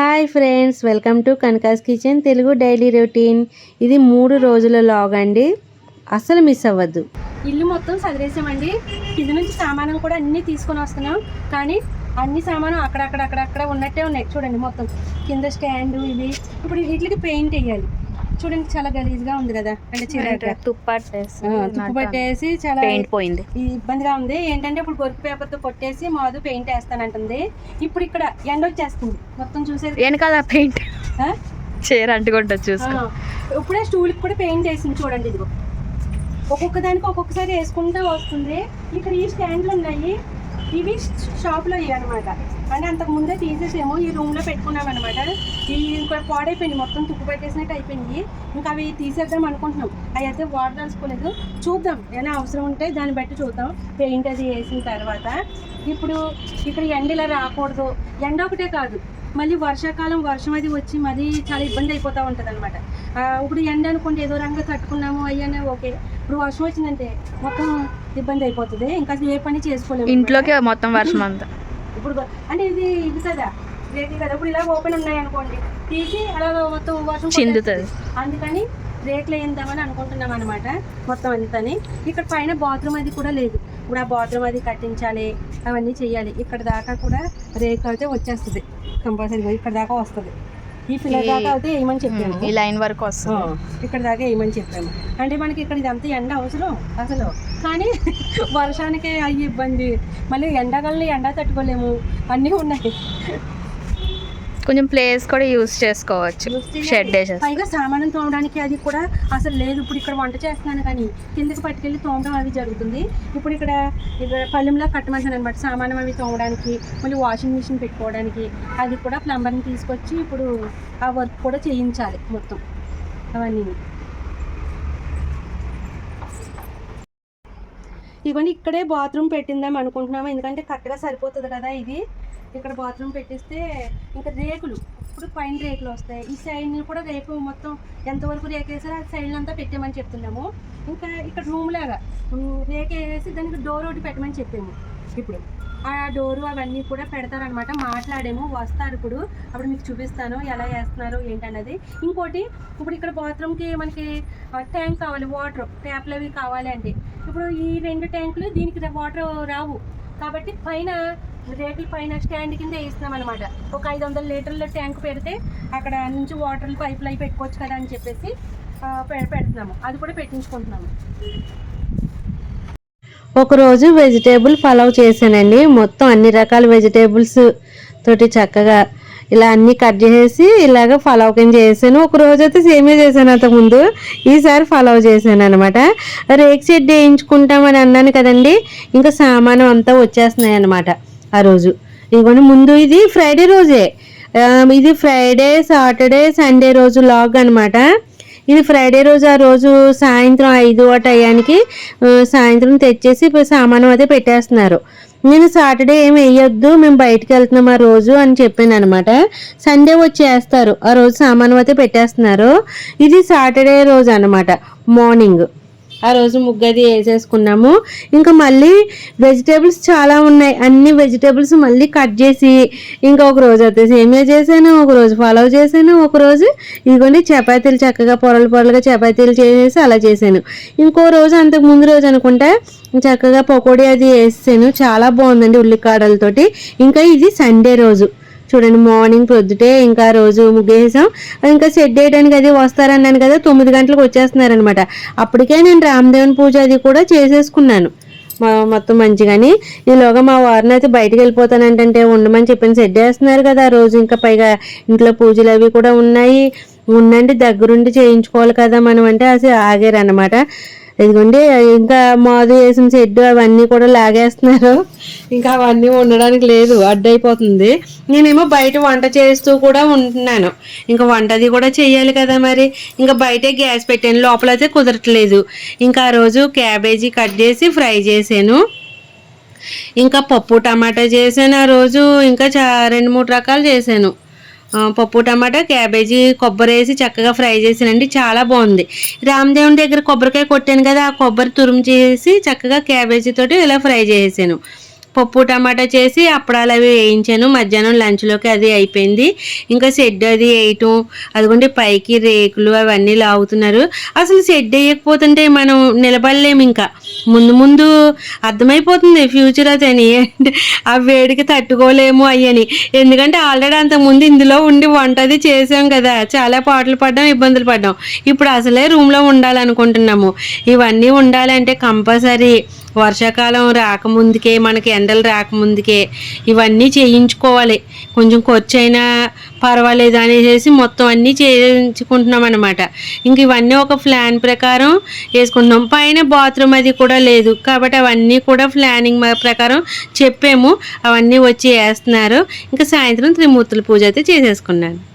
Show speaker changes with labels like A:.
A: Hi friends welcome to Kanaka's kitchen Telugu daily routine. ఇది మూడు రోజుల లాగ్ అండి. అసలు మిస్ అవ్వద్దు.
B: ఇల్లు మొత్తం సదిరేసామండి. కింద నుంచి సామాను కూడా అన్ని తీసుకొని వస్తున్నాం. కానీ అన్ని సామాను అక్కడక్కడ అక్కడక్కడ ఉన్నట్టే ఉన్నాయి. చూడండి మొత్తం. కింద స్టాండ్ ఇవి. ఇప్పుడు వీటికి పెయింట్ వేయాలి. చూడండి చాలా గలీజ్గా ఉంది కదా అంటే చిరాగ్గా.
C: తుప్పట్టేసి
B: చాలా
C: పెయింట్ పోయింది.
B: ఇబ్బందిగా ఉంది. ఏంటంటే ఇప్పుడు గొరుకు పేపర్తో కొట్టేసి మాదు పెయింట్ వేస్తానంటుంది. ఇప్పుడు ఇక్కడ ఎండ వచ్చేస్తుంది. మొత్తం చూసేది
C: వెనకాల పెయింట్? చీర అంటుకుంటుంది చూసుకో.
B: ఇప్పుడే స్టూల్కి కూడా పెయింట్ వేసింది చూడండి ఇదిగో. ఒక్కొక్క దానికి ఒక్కొక్కసారి వేసుకుంటూ వస్తుంది. ఇక్కడ ఈ స్టాండ్లు ఉన్నాయి. ఇవి షాప్లో ఇవి అనమాట అంటే అంతకు ముందే తీసేసేమో ఈ రూమ్లో పెట్టుకున్నాం అనమాట ఈ ఇంకా పాడైపోయింది మొత్తం తుప్పు పెట్టేసినట్టు అయిపోయింది. ఇంకా అవి తీసేద్దాం అనుకుంటున్నాం. అవి అయితే వాటర్ చూద్దాం ఏమైనా అవసరం ఉంటే దాన్ని బట్టి చూద్దాం. పెయింట్ అది వేసిన తర్వాత ఇప్పుడు ఇక్కడ ఎండ ఇలా రాకూడదు. ఎండ ఒకటే కాదు మళ్ళీ వర్షాకాలం వర్షం అది వచ్చి మరీ చాలా ఇబ్బంది అయిపోతూ ఉంటుంది అనమాట ఇప్పుడు ఎండ అనుకుంటే ఏదో రంగు కట్టుకున్నాము అయ్యానే ఓకే. ఇప్పుడు వర్షం వచ్చిందంటే మొత్తం ఇబ్బంది అయిపోతుంది. ఇంకా అసలు ఏ పని చేసుకోలేము
C: ఇంట్లోకి మొత్తం వర్షం అంతా.
B: ఇప్పుడు అంటే ఇది ఇది కదా? రేకులు కదా? ఇప్పుడు ఇలా ఓపెన్ ఉన్నాయి అనుకోండి. తీసి అలా మొత్తం వర్షం
C: చిందుతుంది.
B: అందుకని రేకులు వేద్దామని అనుకుంటున్నాం అనమాట మొత్తం అంతని. ఇక్కడ పైన బాత్రూమ్ అది కూడా లేదు. ఇప్పుడు ఆ బాత్రూమ్ అది కట్టించాలి అవన్నీ చేయాలి. ఇక్కడ దాకా కూడా రేకు అయితే వచ్చేస్తుంది. కంపల్సరీగా ఇక్కడ దాకా వస్తుంది. ఈ పిల్లల దాకా అయితే వేయమని చెప్పాము
C: ఈ లైన్ వరకు
B: ఆ,
C: వస్తుంది
B: ఇక్కడ దాకా వేయమని చెప్పాము అంటే మనకి ఇక్కడ ఇదంతా ఎండ అవసరం అసలు. కానీ వర్షానికి అయ్యి ఇబ్బంది. మళ్ళీ ఎండాకాలంలో ఎండ తట్టుకోలేము. అన్నీ ఉన్నాయి.
C: కొంచెం ప్లేస్ కూడా యూస్ చేసుకోవచ్చు. షెడ్
B: పైగా సామానం తోమడానికి అది కూడా అసలు లేదు. ఇప్పుడు ఇక్కడ వంట చేస్తున్నాను కానీ కిందకి పట్టుకెళ్ళి తోమడం అది జరుగుతుంది. ఇప్పుడు ఇక్కడ ఇక్కడ పల్లెంలో కట్టమంటాను అనమాట సామానం అవి తోమడానికి మళ్ళీ వాషింగ్ మిషన్ పెట్టుకోవడానికి అది కూడా ప్లంబర్ని తీసుకొచ్చి ఇప్పుడు ఆ వర్క్ కూడా చేయించాలి మొత్తం. అవన్నీ. ఇవన్నీ ఇక్కడే బాత్రూమ్ పెట్టిందాం అనుకుంటున్నాము. ఎందుకంటే కరెక్ట్గా సరిపోతుంది కదా ఇది. ఇక్కడ బాత్రూమ్ పెట్టిస్తే ఇంకా రేకులు ఇప్పుడు పైన రేకులు వస్తాయి. ఈ సైడ్ కూడా రేకు మొత్తం ఎంతవరకు రేకేసారో ఆ సైడ్ అంతా పెట్టామని చెప్తున్నాము. ఇంకా ఇక్కడ రూమ్ లాగా రేకేసి రేకు దానికి డోర్ ఒకటి పెట్టమని చెప్పాము ఇప్పుడు ఆ డోరు అవన్నీ కూడా పెడతారనమాట మాట్లాడేమో వస్తారు ఇప్పుడు. అప్పుడు మీకు చూపిస్తాను ఎలా వేస్తున్నారు ఏంటన్నది. ఇంకోటి ఇప్పుడు ఇక్కడ బాత్రూమ్కి మనకి ట్యాంక్ కావాలి వాటర్ ట్యాప్లు అవి కావాలి అంటే ఇప్పుడు ఈ రెండు ట్యాంకులు దీనికి వాటర్ రావు. కాబట్టి పైన రేకుల పైన స్టాండ్ కింద వేస్తున్నాం అనమాట ఒక ఐదు వందల లీటర్ల ట్యాంక్ పెడితే అక్కడ నుంచి వాటర్ పైపులు అవి పెట్టుకోవచ్చు కదా అని చెప్పేసి పె- పెడుతున్నాము. అది కూడా పెట్టించుకుంటున్నాము.
A: ఒకరోజు వెజిటేబుల్ పలావ్ చేశానండి. మొత్తం అన్ని రకాల వెజిటేబుల్స్ తోటి చక్కగా ఇలా అన్ని కట్ చేసి ఇలాగ ఫాలో కింద చేసాను. ఒక రోజు అయితే సేమే చేశాను అంతకుముందు ఈసారి ఫాలో చేశాను అనమాట రేక్ షెడ్ వేయించుకుంటామని అన్నాను కదండి. ఇంకా సామానం అంతా వచ్చేస్తున్నాయి అనమాట ఆ రోజు. ఇదిగోండి ముందు ఇది ఫ్రైడే రోజే. ఇది ఫ్రైడే సాటర్డే సండే రోజు లాగ్ అనమాట ఇది ఫ్రైడే రోజు ఆ రోజు సాయంత్రం ఐదు ఆ టయానికి సాయంత్రం తెచ్చేసి సామానం అదే పెట్టేస్తున్నారు. నేను సాటర్డే ఏం వేయొద్దు మేము బయటికి వెళ్తున్నాం ఆ రోజు అని చెప్పాను అనమాట సండే వచ్చేస్తారు ఆ రోజు సామానం అయితే పెట్టేస్తున్నారు. ఇది సాటర్డే రోజు అనమాట మార్నింగ్. ఆ రోజు ముగ్గది వేసేసుకున్నాము. ఇంకా మళ్ళీ వెజిటేబుల్స్ చాలా ఉన్నాయి. అన్ని వెజిటేబుల్స్ మళ్ళీ కట్ చేసి ఇంకా ఒక రోజు అయితే సేమియా చేశాను ఒక రోజు ఫాలో చేశాను ఒక రోజు ఇదిగోండి చపాతీలు చక్కగా పొరలు పొరలుగా చపాతీలు చేసేసి అలా చేశాను. ఇంకో రోజు అంతకు ముందు రోజు అనుకుంటా చక్కగా పకోడీ అది వేసాను. చాలా బాగుందండి ఉల్లికాడలతోటి. ఇంకా ఇది సండే రోజు. చూడండి మార్నింగ్ ప్రొద్దుటే ఇంకా రోజు ముగ్గేసాం. ఇంకా సెట్ వేయడానికి అది వస్తారన్నాను కదా తొమ్మిది గంటలకు వచ్చేస్తున్నారనమాట అప్పటికే నేను రామదేవన్ పూజ అది కూడా చేసేసుకున్నాను. మొత్తం మంచిగాని. ఈలోగా మా వారిని అయితే బయటకు వెళ్ళిపోతానంటే ఉండమని చెప్పిన సెట్ చేస్తున్నారు కదా ఆ రోజు ఇంకా పైగా ఇంట్లో పూజలు అవి కూడా ఉన్నాయి. ఉండండి దగ్గరుండి చేయించుకోవాలి కదా మనం అంటే అసలు ఆగారనమాట ఇదిగోండి ఇంకా మాది వేసిన షెడ్ అవన్నీ కూడా లాగేస్తున్నారు. ఇంకా అవన్నీ ఉండడానికి లేదు అడ్డైపోతుంది. నేనేమో బయట వంట చేస్తూ కూడా ఉంటున్నాను. ఇంకా వంటది కూడా చేయాలి కదా మరి. ఇంకా బయటే గ్యాస్ పెట్టాను లోపలైతే కుదరట్లేదు. ఇంకా ఆ రోజు క్యాబేజీ కట్ చేసి ఫ్రై చేశాను. ఇంకా పప్పు టమాటా చేశాను ఆ రోజు ఇంకా చా రెండు మూడు రకాలు చేశాను. పప్పు టమాటా క్యాబేజీ కొబ్బరి వేసి చక్కగా ఫ్రై చేసానండి. చాలా బాగుంది. రామదేవుని దగ్గర కొబ్బరికాయ కొట్టాను కదా ఆ కొబ్బరి తురుము చేసి చక్కగా క్యాబేజీ తోటి ఇలా ఫ్రై చేసాను పప్పు టమాటా చేసి అప్పడాలు అవి వేయించాను. మధ్యాహ్నం లంచ్లోకి అది అయిపోయింది. ఇంకా షెడ్ అది వేయటం అదిగోండి పైకి రేకులు అవన్నీ లాగుతున్నారు. అసలు షెడ్ వేయకపోతుంటే మనం నిలబడలేము ఇంకా. ముందు ముందు అర్థమైపోతుంది ఫ్యూచర్ అతని ఆ వేడికి తట్టుకోలేము అయ్యని ఎందుకంటే ఆల్రెడీ అంతకుముందు ఇందులో ఉండి వంట అది చేసాం కదా. చాలా పాటలు పడ్డాం ఇబ్బందులు పడ్డాం. ఇప్పుడు అసలే రూమ్లో ఉండాలనుకుంటున్నాము. ఇవన్నీ ఉండాలంటే కంపల్సరీ వర్షాకాలం రాకముందుకే మనకి ఎండలు రాకముందుకే ఇవన్నీ చేయించుకోవాలి. కొంచెం ఖర్చు అయినా పర్వాలేదు అనేసి మొత్తం అన్నీ చేయించుకుంటున్నాం అనమాట ఇంక ఇవన్నీ ఒక ప్లాన్ ప్రకారం వేసుకుంటున్నాం. పైన బాత్రూమ్ అది కూడా లేదు. కాబట్టి అవన్నీ కూడా ప్లానింగ్ ప్రకారం చెప్పాము. అవన్నీ వచ్చి వేస్తున్నారు. ఇంకా సాయంత్రం త్రిమూర్తుల పూజ అయితే చేసేసుకున్నాను.